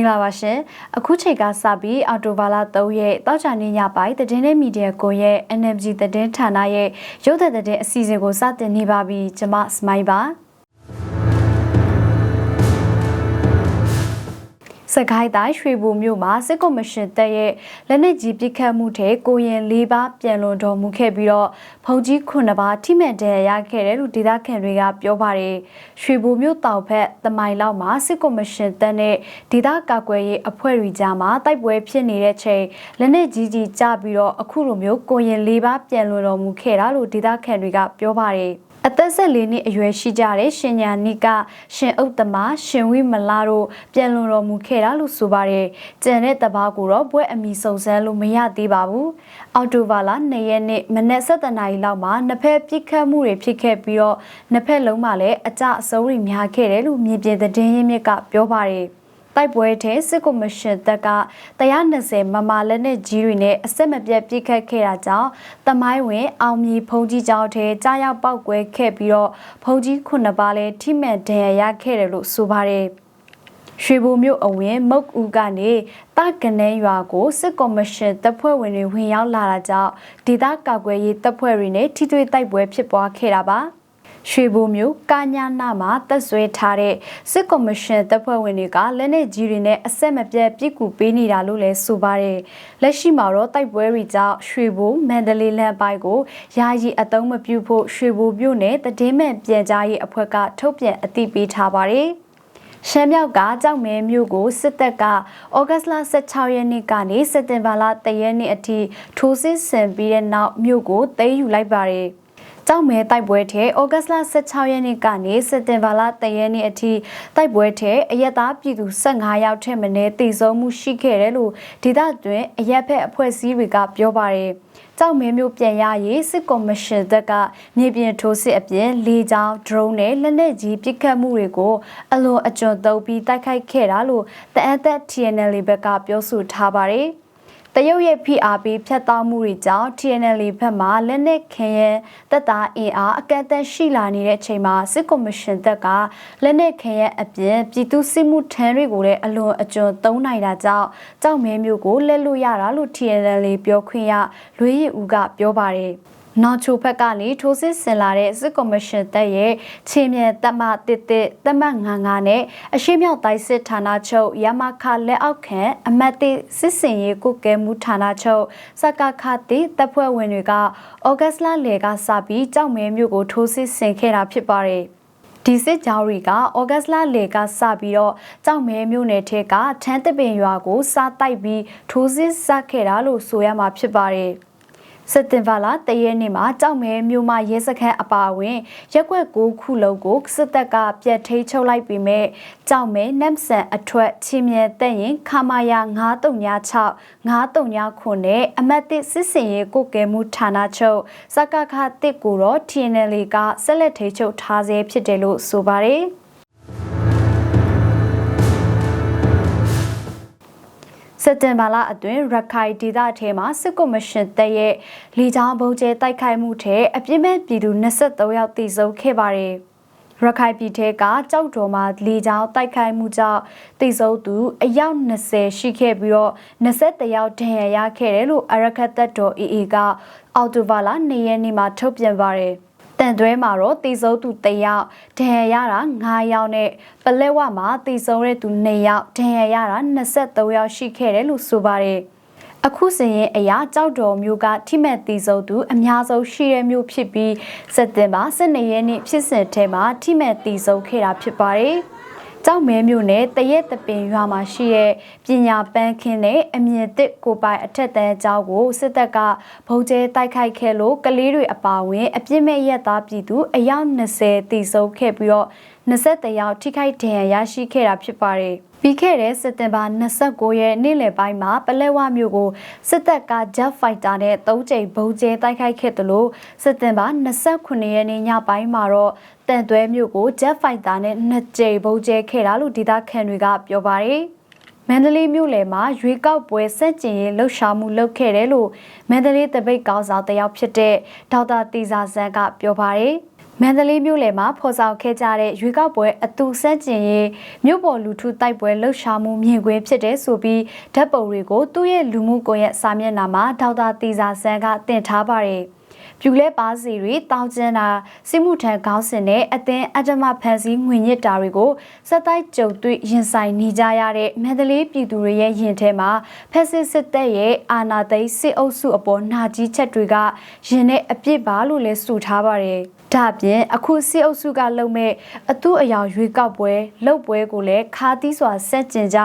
င်္ဂလာပါရှင်အခုချိန်ကစပြီးအော်တိုဘာလ3ရက်တောက်ချာနေညပိုင်းတည်င်းတဲ့မီဒီယာကိုရဲ့ NMG တည်င်းဌာနရဲ့ရုပ်သံတည်င်းအစီအစဉ်ကိုစတင်နေပါပြီကျွန်မစမိုင်းပါ စကိုင်းတိုင်းရွှေဘိုမြို့မှာစစ်ကော်မရှင်တပ်ရဲ့လက်နက်ကြီးပစ်ခတ်မှုထဲကိုရင်၄ပါးပြန်လွန်တော်မူခဲ့ပြီးတော့ဖုန်ကြီး9ပါးထိမှန်တဲ့ရခဲ့တယ်လို့ဒေသခံတွေကပြောပါတယ်။ရွှေဘိုမြို့တောင်ဘက်တမိုင်လောက်မှာစစ်ကော်မရှင်တပ်နဲ့ဒေသကာကွယ်ရေးအဖွဲ့တွေကြားမှာတိုက်ပွဲဖြစ်နေတဲ့ချိန်လက်နက်ကြီးကြီးကြပြီးတော့အခုလိုမျိုးကိုရင်၄ပါးပြန်လွန်တော်မူခဲ့တာလို့ဒေသခံတွေကပြောပါတယ်။ အသက်ဆက်လေးနှစ်အရွယ်ရှိကြတဲ့ရှင်ညာနိကရှင်ဥတ္တမရှင်ဝိမလာတို့ပြန်လွန်တော်မူခဲ့တာလို့ဆိုပါတယ်။ကျန်တဲ့တပားကိုတော့ဘွဲ့အမီစုံစမ်းလို့မရသေးပါဘူး။အော်တိုဘာလ2ရက်နေ့မနက်7:00နာရီလောက်မှာနှစ်ဖက်ပြစ်ခတ်မှုတွေဖြစ်ခဲ့ပြီးတော့နှစ်ဖက်လုံးမှာလည်းအကြအဆုံးတွေများခဲ့တယ်လို့မြေပြင်သတင်းရင်းမြစ်ကပြောပါတယ်။ တိုက်ပွဲထဲစစ်ကော်မရှင်တပ်က120မမလက်နဲ့ကြီးတွေနဲ့အဆက်မပြတ်ပြစ်ခတ်ခဲ့တာကြောင့်တမိုင်းဝင်အောင်မြီဖုန်ကြီးကျောင်းထဲကြားရောက်ပောက်ကွဲခဲ့ပြီးတော့ဖုန်ကြီးခုနှစ်ပါးလည်းထိမှန်ဒဏ်ရာရခဲ့တယ်လို့ဆိုပါတယ်ရွှေဘိုမြို့အဝင်မုတ်ဦးကနေတကနေရွာကိုစစ်ကော်မရှင်တပ်ဖွဲ့ဝင်တွေဝင်ရောက်လာတာကြောင့်ဒေသကာကွယ်ရေးတပ်ဖွဲ့တွေနဲ့ထိတွေ့တိုက်ပွဲဖြစ်ပွားခဲ့တာပါ။ ရွှေဘိုမျိုးကာညာနာမှာတက်ဆွဲထားတဲ့စစ်ကော်မရှင်တပ်ဖွဲ့ဝင်တွေကလက်နက်ကြီးတွေနဲ့အဆက်မပြတ်ပြစ်ကူပေးနေတာလို့လည်းဆိုပါတယ်။လက်ရှိမှာတော့တိုက်ပွဲတွေကြောင့်ရွှေဘိုမန္တလေးလမ်းပိုင်းကိုယာယီအသုံးမပြုဖို့ရွှေဘိုမြို့နယ်တည်င်းမဲ့ပြန်ကြားရေးအဖွဲ့ကထုတ်ပြန်အသိပေးထားပါတယ်။ရှမ်းမြောက်ကကြောက်မဲမြို့ကိုစစ်တပ်ကဩဂတ်လ16ရက်နေ့ကနေစက်တင်ဘာလ3ရက်နေ့အထိထိုးစစ်ဆင်ပြီးတဲ့နောက်မြို့ကိုသိမ်းယူလိုက်ပါတယ်။ ကြောက်မဲတိုက်ပွဲထဲဩဂတ်လ16ရက်နေ့ကနေစက်တင်ဘာလ3ရက်နေ့အထိတိုက်ပွဲထဲအရက်သားပြည်သူ15ယောက်ထက်မနည်းတည်ဆုံမှုရှိခဲ့တယ်လို့ဒေသတွင်အရက်ဖက်အဖွဲ့အစည်းတွေကပြောပါတယ်။ကြောက်မဲမျိုးပြန်ရရေးစစ်ကော်မရှင်သက်ကမြေပြင်ထိုးစစ်အပြင်လေကြောင်း drone နဲ့လက်နက်ကြီးပစ်ခတ်မှုတွေကိုအလွန်အကျွံသုံးပြီးတိုက်ခိုက်ခဲ့တာလို့တအန်သက် TNL ဘက်ကပြောဆိုထားပါတယ်။တ ရုတ်ရဲ့ဖိအားပေးဖြတ်တောက်မှုတွေကြောင့် TNL ဘက်မှလက်နက်ခင်ရဲတပ်သားအင်အားအကန့်အသတ်ရှိလာနေတဲ့အချိန်မှာစစ်ကော်မရှင်တပ်ကလက်နက်ခင်ရဲအပြင်ပြည်သူစစ်မှုထမ်းတွေကိုလည်းအလွန်အကျွံသုံးနိုင်တာကြောင့်ကြောက်မဲမျိုးကိုလက်လွတ်ရတာလို့ TNL ပြောခွင့်ရလွေးရည်ဦးကပြောပါတယ် နောက်ချိုဖက်ကနေထိုးစစ်ဆင်လာတဲ့စစ်ကော်မရှင်တပ်ရဲ့ချင်းမြတပ်မတစ်တစ်တပ်မ99နဲ့အရှိမြောက်တိုင်းစစ်ဌာနချုပ်ရမခလက်အောက်ခံအမတ်တစ်စစ်စင်ရေးကုကဲမှုဌာနချုပ်စကခတိတပ်ဖွဲ့ဝင်တွေကဩဂတ်လလယ်ကစပြီးကြောက်မဲမျိုးကိုထိုးစစ်ဆင်ခဲ့တာဖြစ်ပါတယ်ဒီစစ်ကြောင်းတွေကဩဂတ်လလေကစပြီးတော့ကြောက်မဲမြို့နယ်ထဲကထန်းတပင်ရွာကိုစားတိုက်ပြီးထိုးစစ်ဆခဲ့တာလို့ဆိုရမှာဖြစ်ပါတယ်။ စက်တင်ဘာလတရက်နေ့မှာကြောက်မဲမြို့မရဲစခန်းအပါအဝင်ရက်ွက်ကိုခုလုံးကိုစစ်တပ်ကပြတ်ထိချုပ်လိုက်ပြီးမဲ့ကြောက်မဲနမ်ဆန်အထွတ်ချင်းမြဲတဲ့ရင်ခမာယာ936 939ခုနဲ့အမတ်တစ်စစ်စင်ရေးကိုကဲမှုဌာနချုပ်စကခတစ်ကိုတော့ TNL ကဆက်လက်ထိချုပ်ထားဆဲဖြစ်တယ်လို့ဆိုပါတယ်။ စက်တင်ဘာလအတွင်းရခိုင်ဒေသထဲမှာစစ်ကော်မရှင်တပ်ရဲ့လေကြောင်းဘုံကျဲတိုက်ခိုက်မှုထဲအပြစ်မဲ့ပြည်သူ23ယောက်သေဆုံးခဲ့ပါတယ်။ရခိုင်ပြည်ထဲကကြောက်တော်မှာလေကြောင်းတိုက်ခိုက်မှုကြောင့်သေဆုံးသူအယောက်20ရှိခဲ့ပြီးတော့21ယောက်ဒဏ်ရာရခဲ့တယ်လို့အရခတ်တပ်တော် AA ကအော်တိုဘာလ2ရက်နေ့မှာထုတ်ပြန်ပါတယ်။ တန်သွဲမှာတော့တေဆုံးသူ3ယောက်ဒဏ်ရာရတာ9ယောက်နဲ့ပလက်ဝမှာတေဆုံးတဲ့သူ2ယောက်ဒဏ်ရာရတာ23ယောက်ရှိခဲ့တယ်လို့ဆိုပါတယ်အခုစရင်အရာကြောက်တော်မျိုးကထိမဲ့တီဆုံးသူအများဆုံးရှိတဲ့မျိုးဖြစ်ပြီးစက်တင်ဘာ12ရက်နေ့ဖြစ်စဉ်ထဲမှာထိမဲ့တီဆုံးခဲ့တာဖြစ်ပါတယ်။ ကြောက်မဲမြို့နယ်တရက်တပင်ရွာမှာရှိတဲ့ပညာပန်းခင်းနဲ့အမြင့်တစ်ကိုပိုင်အထက်တန်းကျောင်းကိုစစ်တပ်ကဗုံးကျဲတိုက်ခိုက်ခဲ့လို့ကလေးတွေအပါအဝင် အပြစ်မဲ့ရက်သားပြည်သူအယောက်20တိစုံခဲ့ပြီးတော့23ယောက်ထိခိုက်ဒဏ်ရာရရှိခဲ့တာဖြစ်ပါတယ်။ပြီးခဲ့တဲ့စက်တင်ဘာ29ရက်နေ့လယ်ပိုင်းမှာပလဲဝမြို့ကိုစစ်တပ်က Jet Fighter နဲ့၃ကြိမ်ဗုံးကျဲတိုက်ခိုက်ခဲ့တယ်လို့စက်တင်ဘာ29ရက်နေ့ညပိုင်းမှာတော့တန်သွဲမြို့ကို Jet Fighter နဲ့နှစ်ကြိမ်ဗုံးကျဲခဲ့တာလို့ဒေသခံတွေကပြောပါတယ်။မန္တလေးမြို့လယ်မှာရွေးကောက်ပွဲစက်ကျင်ရေးလှုပ်ရှားမှုလုပ်ခဲ့တယ်လို့မန္တလေးတပိတ်ကောင်းဆောင်တယောက်ဖြစ်တဲ့ဒေါက်တာတီဇာဇန်ကပြောပါတယ်။ မမန္တလေးမြို့လယ်မှာဖော်ဆောင်ခဲ့ကြတဲ့ရွေးကောက်ပွဲအတူဆန့်ကျင်ရေးမြို့ပေါ်လူထုတိုက်ပွဲလှုပ်ရှားမှုမြင်ကွင်းဖြစ်တဲ့ဆိုပြီးဓာတ်ပုံတွေကိုသူ့ရဲ့လူမှုကွန်ရက်စာမျက်နှာမှာဒေါက်တာတီစာဆန်းကတင်ထားပါတယ်။ပြူလဲပါစီတွေတောင်းကျင်းတာစစ်မှုထမ်းခေါင်းစဉ်နဲ့အသင်းအဓမ္မဖန်ဆီးငွေညစ်တာတွေကိုစက်တိုက်ကြုံတွေ့ရင်ဆိုင်နေကြရတဲ့မန္တလေးပြည်သူတွေရဲ့ရင်ထဲမှာဖက်စစ်စစ်တပ်ရဲ့အာဏာသိမ်းစစ်အုပ်စုအပေါ်နှာကြီးချက်တွေကရင်နဲ့အပြစ်ပါလို့လဲဆိုထားပါတယ် ဒါပြင်အခုစစ်အုပ်စုကလုပ်မဲ့အတူအယောင်ရွေးကောက်ပွဲလှုပ်ပွဲကိုလည်းခါသီးစွာဆက်ကျင်ကြ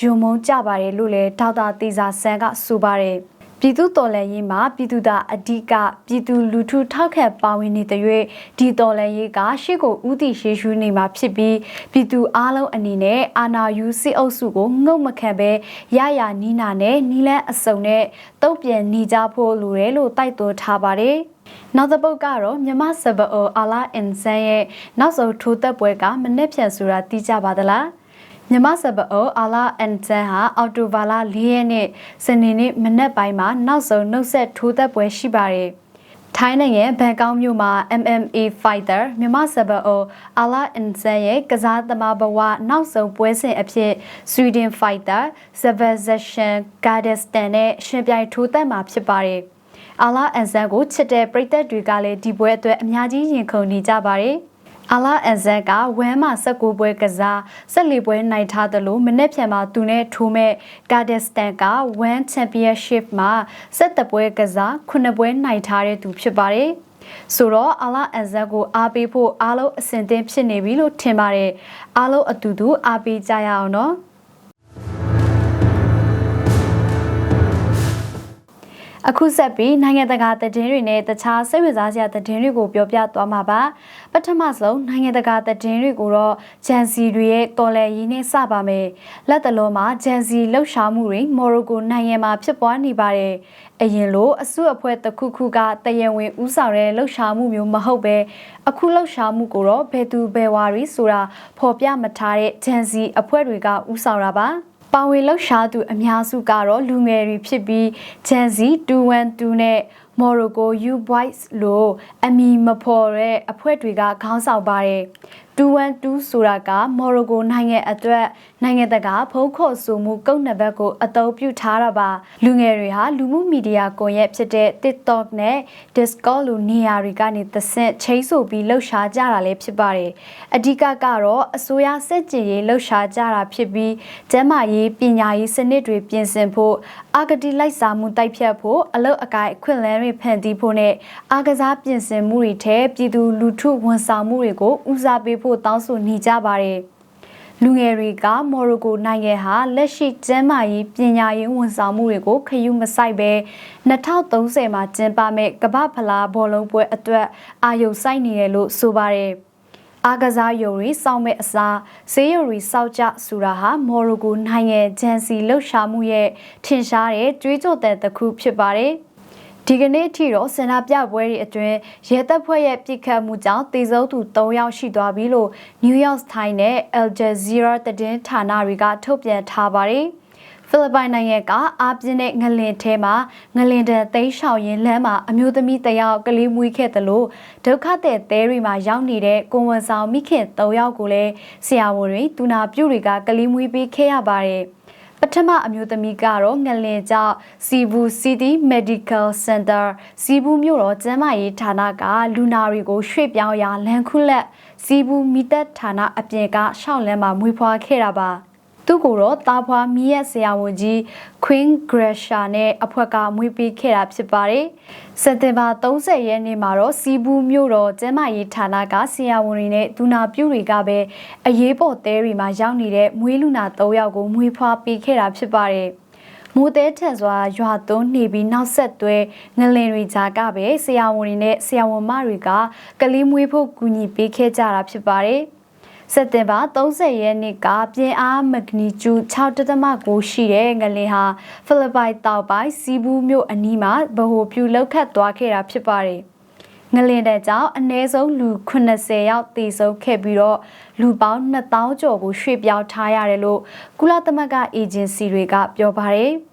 ယုံမုံကြပါတယ်လို့လည်းဒေါက်တာတေဇာဆန်းကဆိုပါတယ်ပြည်သူတော်လှန်ရေးမှာပြည်သူသားအဓိကပြည်သူလူထုထောက်ခံပါဝင်နေတဲ့၍ဒီတော်လှန်ရေးကရှေ့ကိုဥတီရှေရှုနေမှာဖြစ်ပြီးပြည်သူအားလုံးအနေနဲ့အာဏာယူစစ်အုပ်စုကိုငုံမခံပဲရရနီးနာနဲ့နီလန်းအစုံနဲ့တုံ့ပြန်နေကြဖို့လိုတယ်လို့တိုက်တွန်းထားပါတယ်။ နောက်တစ်ပုတ်ကတော့မြမစပအောအာလာအင်ဆန်ရဲ့နောက်ဆုံးထိုးသက်ပွဲကမနစ်ဖြန်ဆိုတာသိကြပါသလား။မြမစပအိုအာလာအန်တန်ဟာအော်တိုဘာလာ၄ရက်နေ့စနေနေ့မနက်ပိုင်းမှာနောက်ဆုံးနှုတ်ဆက်ထိုးသက်ပွဲရှိပါတယ်။ထိုင်းနိုင်ငံဘန်ကောက်မြို့မှာ MMA fighter မြမစပအိုအာလာအန်ဆန်ရဲ့ကစားသမားဘဝနောက်ဆုံးပွဲစဉ်အဖြစ် Sweden fighter Sebastian Gardestan နဲ့ရှင်ပြိုင်ထိုးသက်မှာဖြစ်ပါတယ်။ အာလာအန်ဆန်ကိုချစ်တဲ့ပရိသတ်တွေကလည်းဒီပွဲအတွက်အများကြီးရင်ခုန်နေကြပါတယ်။အာလာအန်ဇက်ကဝမ်းမှာ16ပွဲကစား14ပွဲနိုင်ထားသလိုမနေ့ပြန်မှာသူနဲ့ထိုးမဲ့ကာဒက်စတန်ကဝမ်းချန်ပီယံရှစ်မှာ17ပွဲကစား9ပွဲနိုင်ထားတဲ့သူဖြစ်ပါတယ်ဆိုတော့အာလာအန်ဇက်ကိုအားပေးဖို့အားလုံးအဆင်သင့်ဖြစ်နေပြီလို့ထင်ပါတယ်အားလုံးအတူတူအားပေးကြရအောင်နော် အခုဆက်ပြီးနိုင်ငံတကာသတင်းတွေနဲ့တခြားစိတ်ဝင်စားစရာသတင်းတွေကိုပြောပြသွားမှာပါပထမဆုံးနိုင်ငံတကာသတင်းတွေကိုတော့ဂျန်စီတွေရဲ့တော်လှန်ရေးနဲ့စပါမယ်လက်တလုံးမှာဂျန်စီလှုပ်ရှားမှုတွေမော်ရိုကိုနိုင်ငံမှာဖြစ်ပွားနေပါတယ်အရင်လိုအစုအဖွဲ့တစ်ခုခုကတယံဝင်ဥဆောင်တဲ့လှုပ်ရှားမှုမျိုးမဟုတ်ပဲအခုလှုပ်ရှားမှုကိုတော့ဘယ်သူဘယ်ဝါရီဆိုတာဖော်ပြမထားတဲ့ဂျန်စီအဖွဲ့တွေကဥဆောင်တာပါ ပါဝင်လှုပ်ရှားသူအများစုကတော့လူငယ်တွေဖြစ်ပြီး Gen Z 212နဲ့ Morocco U Boys လို့အမည်မဖော်တဲ့အဖွဲ့တွေကခေါင်းဆောင်ပါတယ်212ဆိုတာကမော်ရိုကိုနိုင်ငံအတွက်နိုင်ငံတကာဖုံးခေါ်ဆိုမှုကုတ်နံပါတ်ကိုအသုံးပြုထားတာပါလူငယ်တွေဟာလူမှုမီဒီယာကွန်ရက်ဖြစ်တဲ့ TikTok နဲ့ Discord လိုနေရာတွေကနေသဆင့်ချိတ်ဆိုပြီးလှုပ်ရှားကြတာလည်းဖြစ်ပါတယ်အဓိကကတော့အစိုးရစက်ကြည်ရေးလှုပ်ရှားကြတာဖြစ်ပြီးကျန်းမာရေးပညာရေးစနစ်တွေပြင်ဆင်ဖို့အာဂတိလိုက်စားမှုတိုက်ဖြတ်ဖို့အလုတ်အကိုင်အခွင့်အလမ်းတွေဖန်တီးဖို့နဲ့အာကစားပြင်ဆင်မှုတွေထဲပြည်သူလူထုဝန်ဆောင်မှုတွေကိုဦးစားပေးဖို့ဖို့တောင်းဆိုနေကြပါတယ်။လူငယ်တွေကမော်ရိုကိုနိုင်ငံဟာလက်ရှိကျန်းမာရေးပညာရေးဝန်ဆောင်မှုတွေကိုခယူးမဆိုင်ပဲ2030မှာကျင်းပမဲ့ကမ္ဘာဖလားဘောလုံးပွဲအတွက်အာရုံစိုက်နေတယ်လို့ဆိုပါတယ်။အာကစားယုံတွေစောင့်မဲ့အစားဈေးယုံတွေစောက်ကြဆိုတာဟာမော်ရိုကိုနိုင်ငံဂျန်စီလှုပ်ရှားမှုရဲ့ထင်ရှားတဲ့ကြွေးကြော်တဲ့တစ်ခုဖြစ်ပါတယ်။ ဒီကနေ့ထိတော့ဆန္ဒပြပွဲတွေအတွင်းရဲတပ်ဖွဲ့ရဲ့ပြစ်ခတ်မှုကြောင့်တေဆုံးသူ3ယောက်ရှိသွားပြီလို့ New York Times နဲ့ Al Jazeera သတင်းဌာနတွေကထုတ်ပြန်ထားပါတယ်။ဖိလစ်ပိုင်နိုင်ငံကအာပြင်းတဲ့ငလင်ထဲမှာငလင်တန်သိမ်းရှောင်ရင်လမ်းမှာအမျိုးသမီးတယောက်ကလေးမွေးခဲ့တယ်လို့ဒုက္ခတဲ့တဲတွေမှာရောက်နေတဲ့ကိုဝန်ဆောင်မိခင်၃ယောက်ကိုလည်းဆရာဝန်တွေတူနာပြုတွေကကလေးမွေးပေးခဲ့ရပါတယ်။ပ ထမအမျိုးသမီးကတော့ငလင်ကျောက်စီဘူးစီတီမက်ဒီကယ်စင်တာစီဘူးမြို့တော်ကျန်းမာရေးဌာနကလူနာတွေကိုရွှေ့ပြောင်းရာလန်ခုလက်စီဘူးမိသက်ဌာနအပြင်ကရှောက်လန်းမှာမွေးဖွားခဲ့တာပါ သူ့ကိုတော့တာဖွာမီးရဲ့ဆရာဝန်ကြီး Queen Gracia နဲ့အဖွဲ့ကမွေးပေးခဲ့တာဖြစ်ပါတယ်။စက်တင်ဘာ30ရက်နေ့မှာတော့စီဘူးမြို့တော်ကျန်းမာရေးဌာနကဆရာဝန်တွေနဲ့ဒူနာပြုတွေကပဲအရေးပေါ်တဲတွေမှာရောက်နေတဲ့မွေးလူနာ၃ယောက်ကိုမွေးဖွားပေးခဲ့တာဖြစ်ပါတယ်။မိုးတဲထန်စွာရွာသွန်းနေပြီးနောက်ဆက်တွဲငလင်တွေကြားကပဲဆရာဝန်တွေနဲ့ဆရာဝန်မတွေကကလေးမွေးဖို့ကူညီပေးခဲ့ကြတာဖြစ်ပါတယ်။ စက်တင်ဘာ30ရက်နေ့ကပြင်းအားမဂနီကျူ6.9ရှိတဲ့ငလင်ဟာဖိလစ်ပိုင်တောင်ပိုင်းစီဘူးမြို့အနီးမှာဗဟိုပြုလောက်ခတ်သွားခဲ့တာဖြစ်ပါတယ်။ငလင်တဲ့ကြောင့်အနည်းဆုံးလူ80ယောက်သေဆုံးခဲ့ပြီးတော့လူပေါင်း2000ကျော်ကိုရွှေ့ပြောင်းထားရတယ်လို့ကုလသမဂ္ဂအေဂျင်စီတွေကပြောပါတယ်။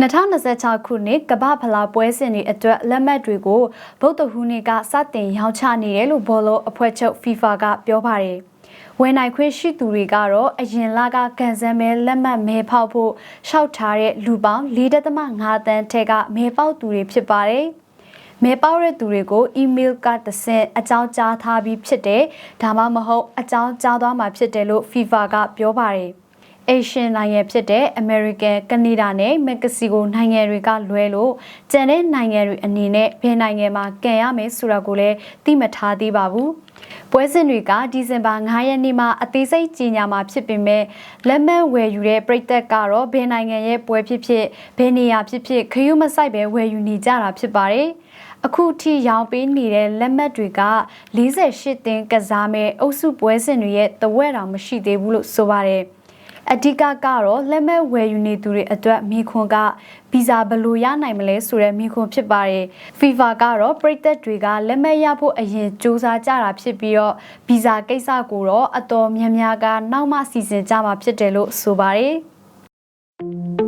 2026ခုနှစ်ကမ္ဘာဖလားပွဲစဉ်တွေအတွက်လက်မှတ်တွေကိုဗုဒ္ဓဟူးနေ့ကစတင်ရောင်းချနေတယ်လို့ဘောလုံးအဖွဲ့ချုပ် FIFA ကပြောပါတယ်။ဝယ်နိုင်ခွင့်ရှိသူတွေကတော့အရင်လကကန်ဆယ်မဲလက်မှတ်မဲဖောက်ဖို့ရှောက်ထားတဲ့လူပေါင်း4.5တန်းထက်ကမဲပေါက်သူတွေဖြစ်ပါတယ်။မဲပေါက်တဲ့သူတွေကို email ကတဆင့်အကြောင်းကြားထားပြီးဖြစ်တယ်။ဒါမှမဟုတ်အကြောင်းကြားသွားမှာဖြစ်တယ်လို့ FIFA ကပြောပါတယ်။ Asian နိုင်ငံဖြစ်တဲ့ American, Canada နဲ့ Mexico နိုင်ငံတွေကလွဲလို့ကျန်တဲ့နိုင်ငံတွေအနေနဲ့ဘယ်နိုင်ငံမှာကန်ရမယ်ဆိုတာကိုလည်းသိမထားသေးပါဘူး။ပွဲစဉ်တွေကဒီဇင်ဘာ9ရက်နေ့မှာအသေးစိတ်ကြီးညာမှာဖြစ်ပေမဲ့လက်မှတ်ဝယ်ယူတဲ့ပြည်သက်ကတော့ဘယ်နိုင်ငံရဲ့ပွဲဖြစ်ဖြစ်ဘယ်နေရာဖြစ်ဖြစ်ခရုမဆိုင်ပဲဝယ်ယူနေကြတာဖြစ်ပါတယ်။အခုထိရောင်းပေးနေတဲ့လက်မှတ်တွေက48တင်းကစားမဲ့အုပ်စုပွဲစဉ်တွေရဲ့တဝက်တောင်မရှိသေးဘူးလို့ဆိုပါတယ်။ အဓိကကတော့လက်မဲ့ဝယ်ယူနေသူတွေအတွက်မိခွန်ကဗီဇာဘယ်လိုရနိုင်မလဲဆိုတဲ့မိခွန်ဖြစ်ပါတယ်။ FIFA ကတော့ပြည်သက်တွေကလက်မဲ့ရဖို့အရင်စူးစမ်းကြတာဖြစ်ပြီးတော့ဗီဇာကိစ္စကိုတော့အတော်များများကနောက်မှစီစဉ်ကြမှာဖြစ်တယ်လို့ဆိုပါတယ်။